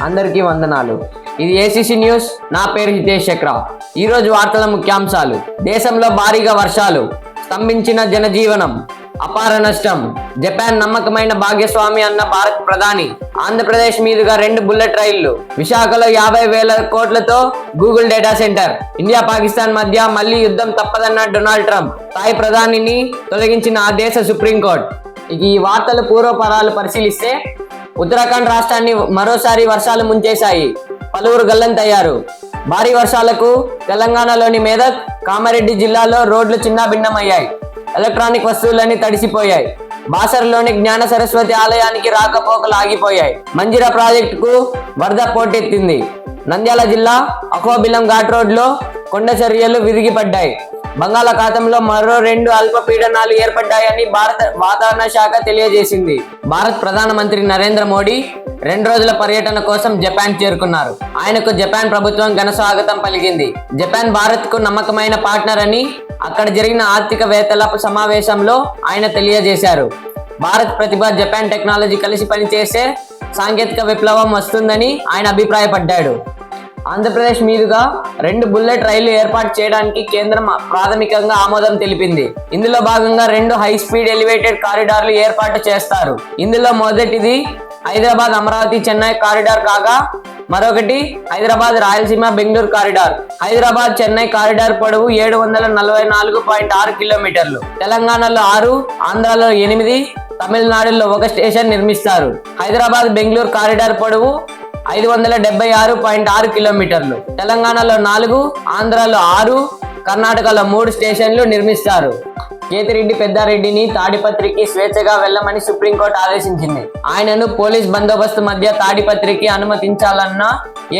అందరికీ వందనాలు. ఇది ఏసీసీ న్యూస్ నా పేరు హితేష్ చక్ర. ఈరోజు వార్తల ముఖ్యాంశాలు. దేశంలో భారీగా వర్షాలు. స్తంభించిన జనజీవనం. అపార నష్టం. జపాన్ నమ్మకమైన భాగ్యస్వామి అన్న భారత్ ప్రధాని. ఆంధ్రప్రదేశ్ మీదుగా రెండు బుల్లెట్ రైళ్ళు. విశాఖలో యాభై వేల కోట్లతో Google data centre. India Pakistan మధ్య మళ్ళీ యుద్ధం తప్పదన్న డొనాల్డ్ ట్రంప్. తాయి ప్రధానిని తొలగించిన ఆ దేశ సుప్రీంకోర్టు. ఈ వార్తల పూర్వపరాలు పరిశీలిస్తే ఉత్తరాఖండ్ రాష్ట్రాన్ని మరోసారి వర్షాలు ముంచేశాయి. పలువురు గల్లంతయ్యారు భారీ వర్షాలకు తెలంగాణలోని మేదక్ కామారెడ్డి జిల్లాలో రోడ్లు చిన్నాభిన్నమయ్యాయి. ఎలక్ట్రానిక్ వస్తువులన్నీ తడిసిపోయాయి. బాసర్లోని జ్ఞాన సరస్వతి ఆలయానికి రాకపోకలు ఆగిపోయాయి. మంజిరా ప్రాజెక్టుకు వరద పోటెత్తింది. నంద్యాల జిల్లా అఖోబిలం ఘాట్ రోడ్లో కొండ చర్యలు విరిగిపడ్డాయి. బంగాళాఖాతంలో మరో రెండు అల్పపీడనాలు ఏర్పడ్డాయని భారత వాతావరణ శాఖ తెలియజేసింది. భారత్ ప్రధానమంత్రి నరేంద్ర మోడీ రెండు రోజుల పర్యటన కోసం జపాన్ చేరుకున్నారు. ఆయనకు జపాన్ ప్రభుత్వం ఘన స్వాగతం పలికింది. జపాన్ భారత్కు నమ్మకమైన పార్ట్నర్ అని అక్కడ జరిగిన ఆర్థికవేత్తల సమావేశంలో ఆయన తెలియజేశారు. భారత్ ప్రతిభ జపాన్ టెక్నాలజీ కలిసి పనిచేసే సాంకేతిక విప్లవం వస్తుందని ఆయన అభిప్రాయపడ్డాడు. ఆంధ్రప్రదేశ్ మీదుగా రెండు బుల్లెట్ రైళ్ళు ఏర్పాటు చేయడానికి కేంద్రం ప్రాథమికంగా ఆమోదం తెలిపింది. ఇందులో భాగంగా రెండు హై స్పీడ్ ఎలివేటెడ్ కారిడార్లు ఏర్పాటు చేస్తారు. ఇందులో మొదటిది హైదరాబాద్ అమరావతి చెన్నై కారిడార్ కాగా మరొకటి హైదరాబాద్ రాయలసీమ బెంగళూరు కారిడార్ హైదరాబాద్ చెన్నై కారిడార్ పొడవు ఏడు వందల నలభై నాలుగు పాయింట్ ఆరు కిలోమీటర్లు. తెలంగాణలో ఆరు ఆంధ్రాలో ఎనిమిది తమిళనాడులో ఒక స్టేషన్ నిర్మిస్తారు. హైదరాబాద్ బెంగళూరు కారిడార్ పొడవు ఐదు వందల డెబ్బై ఆరు పాయింట్ ఆరు కిలోమీటర్లు. తెలంగాణలో నాలుగు ఆంధ్రాలో ఆరు కర్ణాటకలో మూడు స్టేషన్లు నిర్మిస్తారు. కేతిరెడ్డి పెద్దారెడ్డిని తాడిపత్రికి స్వేచ్ఛగా వెళ్ళమని సుప్రీంకోర్టు ఆదేశించింది. ఆయనను పోలీస్ బందోబస్తు మధ్య తాడిపత్రికి అనుమతించాలన్న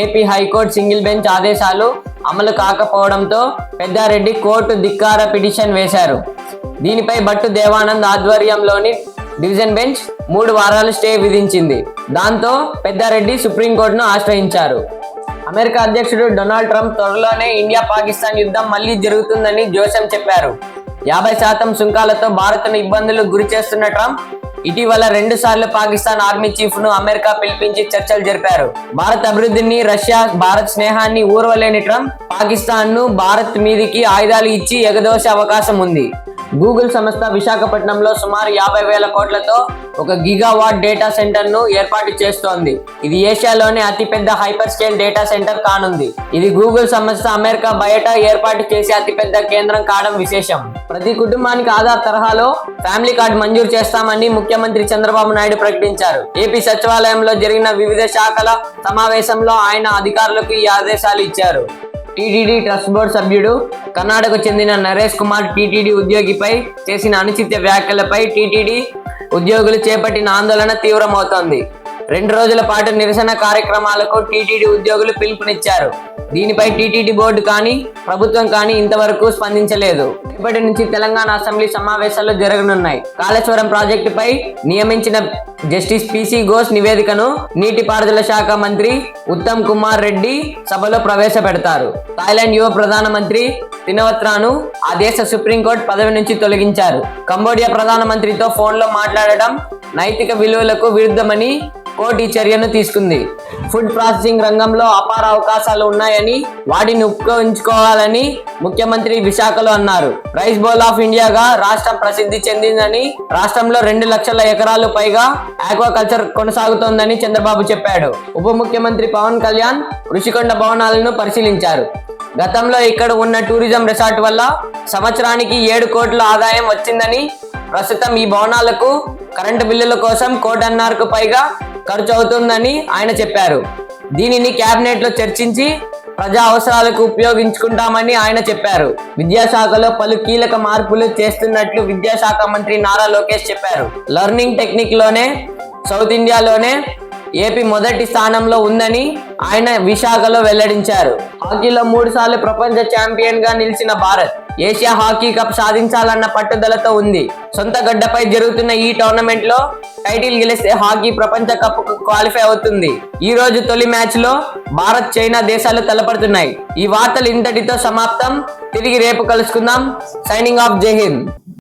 ఏపీ హైకోర్టు సింగిల్ బెంచ్ ఆదేశాలు అమలు కాకపోవడంతో పెద్దారెడ్డి కోర్టు ధిక్కార పిటిషన్ వేశారు. దీనిపై భట్టు దేవానంద్ ఆధ్వర్యంలోని డివిజన్ బెంచ్ మూడు వారాలు స్టే విధించింది. దాంతో పెద్దారెడ్డి సుప్రీంకోర్టును ఆశ్రయించారు. అమెరికా అధ్యక్షుడు డొనాల్డ్ ట్రంప్ త్వరలోనే ఇండియా పాకిస్తాన్ యుద్ధం మళ్ళీ జరుగుతుందని జోసెం చెప్పారు. యాభై శాతం సుంకాలతో భారత్ను ఇబ్బందులు గురి చేస్తున్న ట్రంప్ ఇటీవల రెండు సార్లు పాకిస్తాన్ ఆర్మీ చీఫ్ను అమెరికా పిలిపించి చర్చలు జరిపారు. భారత్ అభివృద్ధిని రష్యా భారత్ స్నేహాన్ని ఊర్వలేని ట్రంప్ పాకిస్తాన్ను భారత్ మీదికి ఆయుధాలు ఇచ్చి ఎగదోసే అవకాశం ఉంది. గూగుల్ సంస్థ విశాఖపట్నంలో సుమారు యాభై వేల కోట్లతో ఒక గిగావాట్ డేటా సెంటర్ను ఏర్పాటు చేస్తోంది. ఇది ఏషియాలోనే అతిపెద్ద హైపర్ స్కేల్ డేటా సెంటర్ కానుంది. ఇది గూగుల్ సంస్థ అమెరికా బయట ఏర్పాటు చేసే అతిపెద్ద కేంద్రం కావడం విశేషం. ప్రతి కుటుంబానికి ఆధార్ తరహాలో ఫ్యామిలీ కార్డు మంజూరు చేస్తామని ముఖ్యమంత్రి చంద్రబాబు నాయుడు ప్రకటించారు. ఏపీ సచివాలయంలో జరిగిన వివిధ శాఖల సమావేశంలో ఆయన అధికారులకు ఈ ఆదేశాలు ఇచ్చారు. టీటీడీ ట్రస్ట్ బోర్డు సభ్యుడు కర్ణాటకకు చెందిన నరేష్ కుమార్ టీటీడీ ఉద్యోగిపై చేసిన అనుచిత వ్యాఖ్యలపై టీటీడీ ఉద్యోగులు చేపట్టిన ఆందోళన తీవ్రమవుతోంది. రెండు రోజుల పాటు నిరసన కార్యక్రమాలకు టీటీడీ ఉద్యోగులు పిలుపునిచ్చారు. దీనిపై టీటీడీ బోర్డు కానీ ప్రభుత్వం కానీ ఇంతవరకు స్పందించలేదు. ఇప్పటి నుంచి తెలంగాణ అసెంబ్లీ సమావేశాలు జరగనున్నాయి. కాళేశ్వరం ప్రాజెక్టుపై నియమించిన జస్టిస్ పిసి ఘోష్ నివేదికను నీటిపారుదల శాఖ మంత్రి ఉత్తమ్ కుమార్ రెడ్డి సభలో ప్రవేశపెడతారు. థాయిలాండ్ యువ ప్రధానమంత్రి తినవత్రాను ఆ దేశ సుప్రీంకోర్టు పదవి నుంచి తొలగించారు. కంబోడియా ప్రధానమంత్రితో ఫోన్లో మాట్లాడడం నైతిక విలువలకు విరుద్ధమని కోటి ఈ చర్యను తీసుకుంది ఫుడ్ ప్రాసెసింగ్ రంగంలో అపార అవకాశాలు ఉన్నాయని వాటిని ఉపయోగించుకోవాలని ముఖ్యమంత్రి విశాఖలో అన్నారు. రైస్ బౌల్ ఆఫ్ ఇండియాగా రాష్ట్రం ప్రసిద్ధి చెందిందని రాష్ట్రంలో రెండు లక్షల ఎకరాలు పైగా ఆక్వాకల్చర్ కొనసాగుతోందని చంద్రబాబు చెప్పాడు. ఉప ముఖ్యమంత్రి పవన్ కళ్యాణ్ ఋషికొండ భవనాలను పరిశీలించారు. గతంలో ఇక్కడ ఉన్న టూరిజం రిసార్ట్ వల్ల సంవత్సరానికి ఏడు కోట్ల ఆదాయం వచ్చిందని ప్రస్తుతం ఈ భవనాలకు కరెంటు బిల్లుల కోసం కోటన్నరకు పైగా ఖర్చు అవుతుందని ఆయన చెప్పారు. దీనిని కేబినెట్లో చర్చించి ప్రజా అవసరాలకు ఉపయోగించుకుంటామని ఆయన చెప్పారు. విద్యాశాఖలో పలు కీలక మార్పులు చేస్తున్నట్లు విద్యాశాఖ మంత్రి నారా లోకేష్ చెప్పారు. లెర్నింగ్ టెక్నిక్లోనే సౌత్ ఇండియాలోనే ఏపీ మొదటి స్థానంలో ఉందని ఆయన విశాఖలో వెల్లడించారు. హాకీలో మూడు సార్లు ప్రపంచ ఛాంపియన్గా నిలిచిన భారత్ ఏషియా హాకీ కప్ సాధించాలన్న పట్టుదలతో ఉంది. సొంత గడ్డపై జరుగుతున్న ఈ టోర్నమెంట్లో టైటిల్ గెలిస్తే హాకీ ప్రపంచ కప్ క్వాలిఫై అవుతుంది. ఈ రోజు తొలి మ్యాచ్లో భారత్ చైనా దేశాలు తలపడుతున్నాయి. ఈ వార్తలు ఇంతటితో సమాప్తం. తిరిగి రేపు కలుసుకుందాం. సైనింగ్ ఆఫ్ జై హింద్.